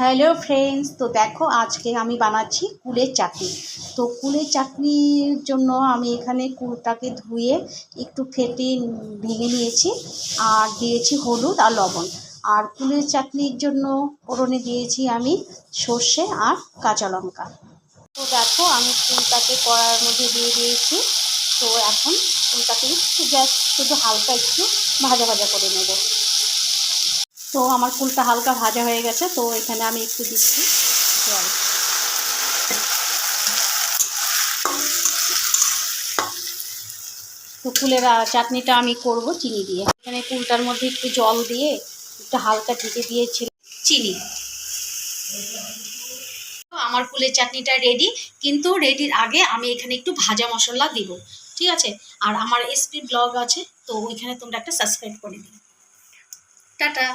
Hello friends, তো দেখো আজকে আমি বানাচ্ছি কুলের চাটনি। তো কুলের চাটনির জন্য আমি এখানে কুলটাকে ধুয়ে একটু ফেটে ভেঙে নিয়েছি আর দিয়েছি হলুদ আর লবণ। আর কুলের চাটনির জন্য ফোড়নে দিয়েছি আমি সর্ষে আর কাঁচা লঙ্কা। তো দেখো আমি কুলটাকে কড়ার মধ্যে দিয়ে দিয়েছি। তো এখন কুলটাকে একটু জাস্ট শুধু হালকা একটু ভাজা ভাজা করে নেব। তো আমার কুলটা হালকা ভাজা হয়ে গেছে, তো এখানে আমি একটু দিচ্ছি। জল তো কুলের চাটনিটা আমি করব চিনি দিয়ে। এখানে কুলটার মধ্যে একটু জল দিয়ে একটু হালকা ঢেকে দিয়েছি চিনি। আমার কুলের চাটনিটা রেডি কিন্তু রেডির আগে আমি এখানে একটু ভাজা মশলা দিব, ঠিক আছে? আর আমার এসপি ব্লগ আছে, তো ওইখানে তোমরা একটা সাবস্ক্রাইব করে দিও। টাটা!